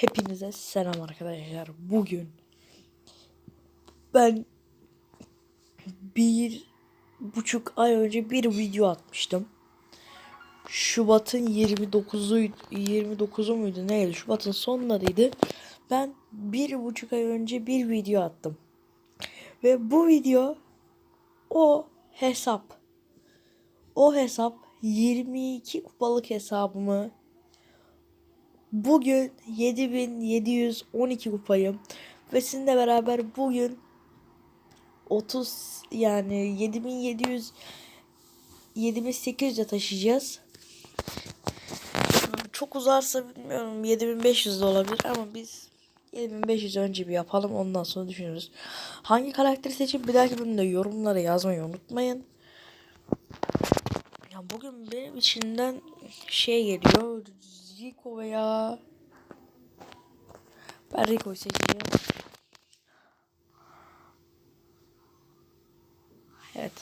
Hepinize selam arkadaşlar. Bugün ben bir buçuk ay önce bir video atmıştım. Şubat'ın 29'u 29'u muydu neydi? Şubat'ın sonlarıydı. Ben bir buçuk ay önce bir video attım. Ve bu video o hesap o hesap 22 kupalık hesabımı Bugün 7712 kupayım. Ve sizinle beraber bugün 30 yani 7700 7800'e taşıyacağız. Çok uzarsa bilmiyorum 7500 de olabilir ama biz 7500 önce bir yapalım ondan sonra düşünürüz. Hangi karakteri seçip bir dahaki bölümde yorumlara yazmayı unutmayın. Ya bugün benim içinden şey geliyor. Rico veya ben Rico'yu seçeceğim. Evet.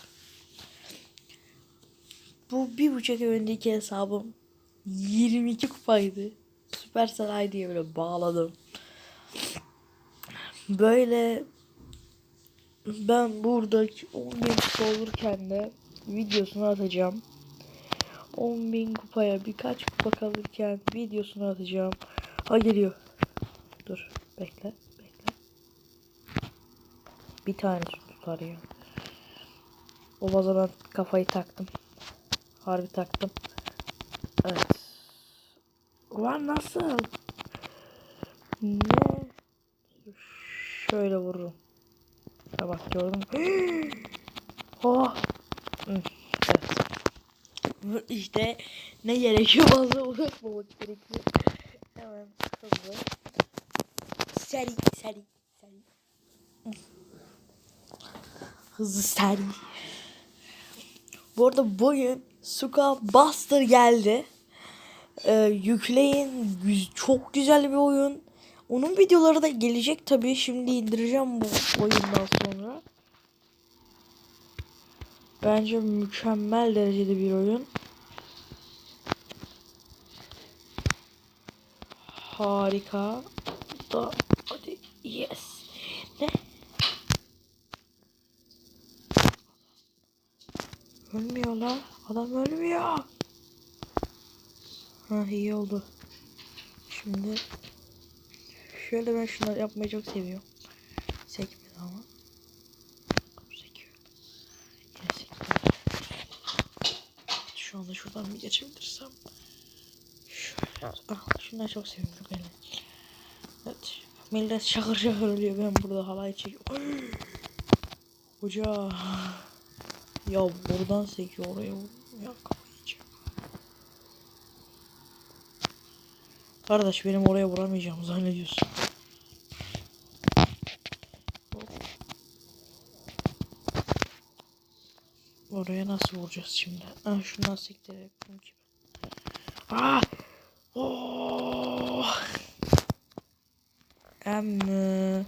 Bu bir buçuk ay önceki hesabım 22 kupaydı. Supercell ID'ye böyle bağladım. Böyle ben buradaki 10 bin kupa olurken de videosunu atacağım. 10.000 kupaya birkaç kupa kalırken videosunu atacağım. Ha geliyor. Dur bekle bekle. Bir tanesi tutar ya. O vaza ben kafayı taktım. Harbi taktım. Evet. Ulan nasıl? Ne? Şöyle vururum. Ha bak gördün mü? oh. İşte ne gerekiyor fazla uğraşmamak gerekiyor. Hemen hızlı. Seri seri seri. Hızlı seri. Bu arada bugün Suka Buster geldi. Ee, yükleyin. Çok güzel bir oyun. Onun videoları da gelecek tabii. Şimdi indireceğim bu oyundan sonra. Bence mükemmel derecede bir oyun. Harika. Da hadi yes. Ne? Ölmüyor la. Adam ölmüyor. Ha iyi oldu. Şimdi şöyle ben şunları yapmayı çok seviyorum. Sekmedi ama. Sekiyor. Yine sekmedi. Şu şuradan bir geçebilirsem. Şöyle. Ah, şunları çok çok eğlenceli. Evet. Millet şakır şakır ölüyor. Ben burada halay çekiyorum. Hoca. Ya buradan sekiyor oraya. Ya yiyeceğim. Kardeş benim oraya vuramayacağım zannediyorsun. Oraya nasıl vuracağız şimdi? Ah şundan sektirerek vurayım ki. Ah! Oh! Emmi.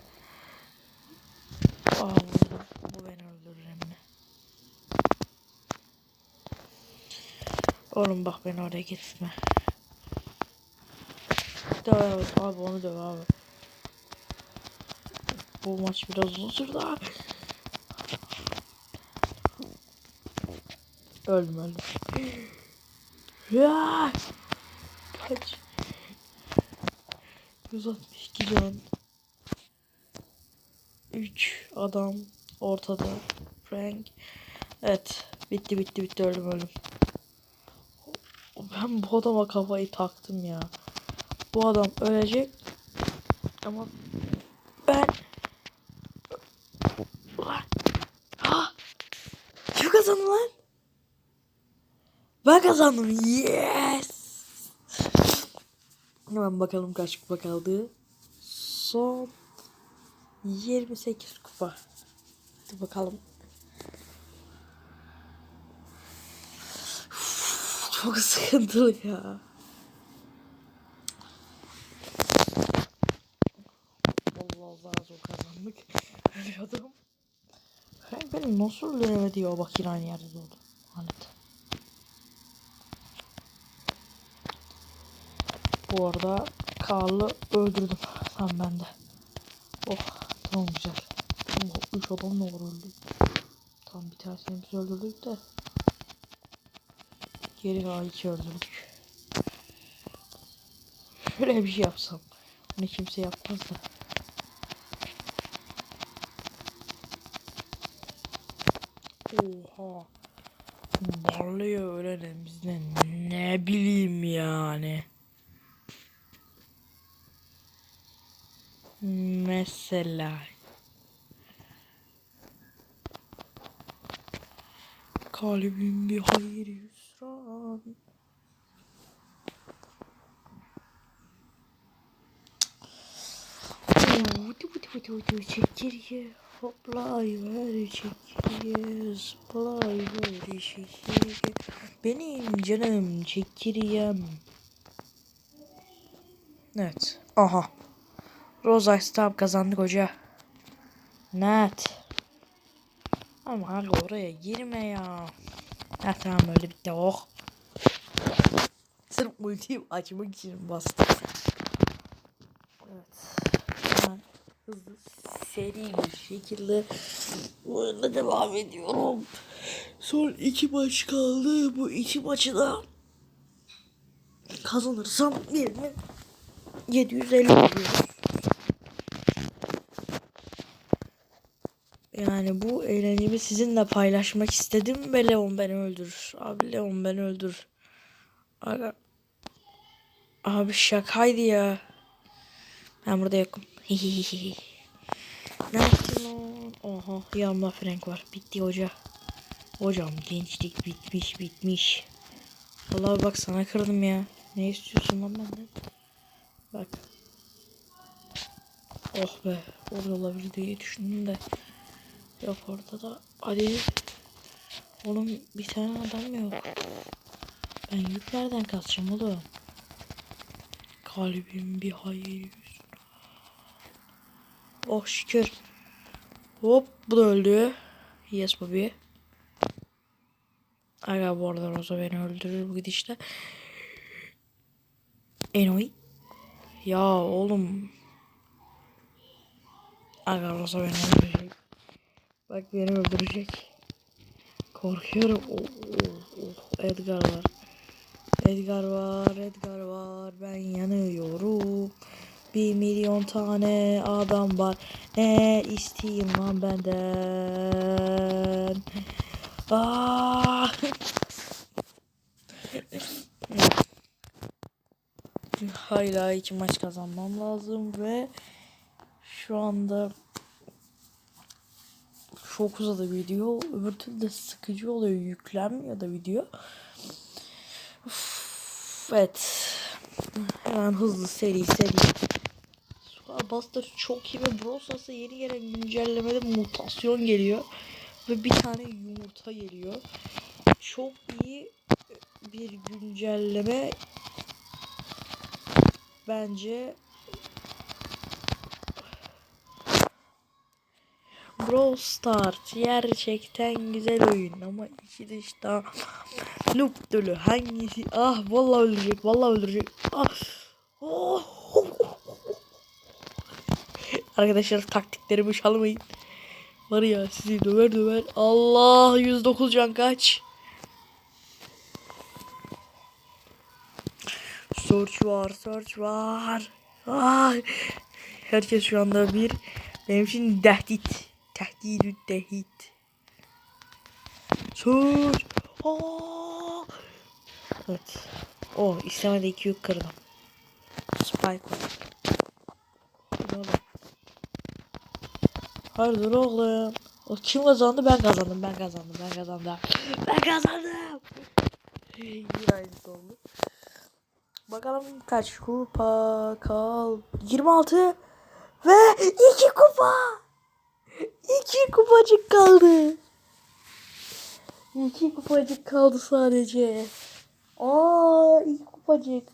Ah vurdum. Bu beni öldürür emmi. Oğlum bak beni oraya getirme. Döv abi, abi onu döv abi. Bu maç biraz uzun sürdü abi. Öldüm öldüm. Ya! Kaç. 162 can. 3 adam ortada. Frank. Evet. Bitti bitti bitti öldüm öldüm. Ben bu adama kafayı taktım ya. Bu adam ölecek. Ama ben Ulan. Kim kazandı lan? Ben kazandım. Yes. Hemen bakalım kaç kupa kaldı. Son 28 kupa. Hadi bakalım. Uf, Çok sıkıntılı ya. Allah zor kazandık. Ölüyordum. Frank benim nasıl öldüremedi ya bak aynı yerde oldu. Bu arada Karl'ı öldürdüm. Tamam ben de. Oh tamam güzel. Oh, üç adam ne var öldü. Tamam bir tanesini biz öldürdük de. Geri kalan iki öldürdük. Şöyle bir şey yapsam. Bunu kimse yapmaz da. Oha. Barlıyı öğrenemizde ne bileyim yani. Mesela. Kalbim bir hayır hüsran. Vudu vudu vudu vudu çekirge hoplayıver çekirge zıplayıver çekirge Benim canım çekirgem Evet. Aha Rosa Stab kazandık hoca. Net. Ama abi oraya girme ya. Ha tamam öyle bitti. Oh. Sırf ultiyi açmak için bastım Evet. Hemen hızlı seri bir şekilde oyuna devam ediyorum. Son iki maç kaldı. Bu iki maçı da kazanırsam birini 750 oluyoruz. Yani bu eğlencemi sizinle paylaşmak istedim ve Leon beni öldürür. Abi Leon beni öldürür. Aga. Abi şakaydı ya. Ben burada yokum. ne yaptın lan? Oha yanımda Frank var. Bitti hoca. Hocam gençlik bitmiş bitmiş. Vallahi bak sana kırdım ya. Ne istiyorsun lan benden? Bak. Oh be. Orada olabilir diye düşündüm de. Yok orada da. Hadi. Oğlum bir tane adam yok. Ben yük nereden kaçacağım oğlum? Kalbim bir hayır. Oh şükür. Hop bu da öldü. Yes Bobby. Aga bu arada Rosa beni öldürür bu gidişle. Enoy. Ya oğlum. Aga Rosa beni öldürecek. Bak beni öldürecek. Korkuyorum. Oh, oh, oh. Edgar var. Edgar var. Edgar var. Ben yanıyorum. Bir milyon tane adam var. Ne isteyeyim lan benden? Aa! Hala iki maç kazanmam lazım ve şu anda çok uzadı video. Öbür türlü de sıkıcı oluyor. Yüklenmiyor da video. Uf, evet. Hemen hızlı seri seri. Buster çok iyi ve Brosas'a yeni gelen güncellemede mutasyon geliyor. Ve bir tane yumurta geliyor. Çok iyi bir güncelleme. Bence Brawl Stars gerçekten güzel oyun ama iki dışta noob dolu hangisi ah vallahi öldürecek vallahi öldürecek ah oh. Arkadaşlar taktiklerimi çalmayın. Var ya sizi döver döver. Allah 109 can kaç. Search var, search var. Ah. Herkes şu anda bir benim için tehdit. Tehdit. Search. Aa. Evet. Oh istemedi iki yük kırdım. Spike var. Oldu? Hayırdır oğlum? O kim kazandı? Ben kazandım. Ben kazandım. Ben kazandım. Ben kazandım. Yine aynısı oldu. Bakalım kaç kupa kal? 26 ve 2 kupa. 2 kupacık kaldı. 2 kupacık kaldı sadece. Aa, 2 kupacık.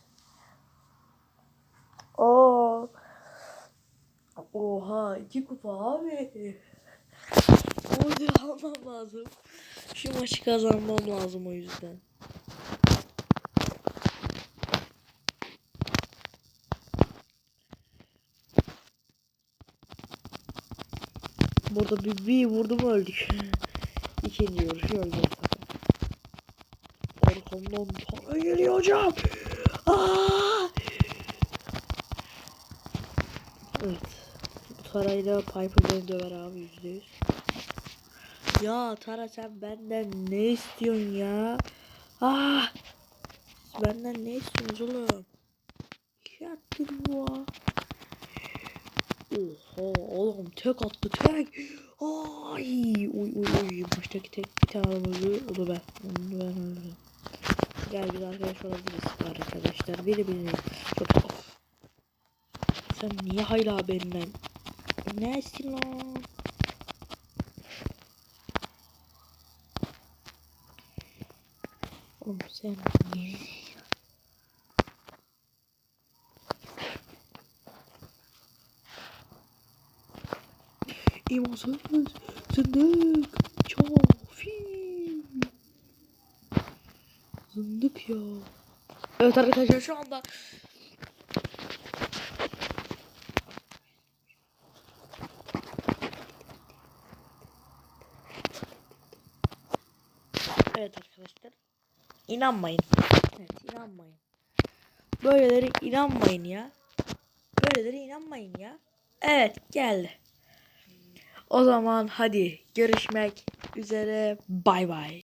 Aa. Oha iki kupa abi. O yüzden almam lazım. Şu maçı kazanmam lazım o yüzden. Burada bir, bir vurdu mu öldük. İkinci öleceğiz zaten. Arkamdan para geliyor hocam. Aa! Evet. Bu tarayla Piper beni döver abi yüzde yüz. Ya Tara sen benden ne istiyorsun ya? Ah! Siz benden ne istiyorsunuz oğlum? Yattın bu. Oha oğlum tek attı tek. Ay uy uy uy baştaki tek bir tane öldü. O da ben. Onu ben öldürdüm. Gel biz arkadaş olabiliriz arkadaşlar. Biri birini çok of. Sen niye hala benden? Nesin lan? Oğlum sen niye? İmansız, zındık, çafi. Zındık ya. Evet arkadaşlar şu anda Evet arkadaşlar. İnanmayın. Evet inanmayın. Böyleleri inanmayın ya. Böyleleri inanmayın ya. Evet geldi. O zaman hadi görüşmek üzere. Bay bay.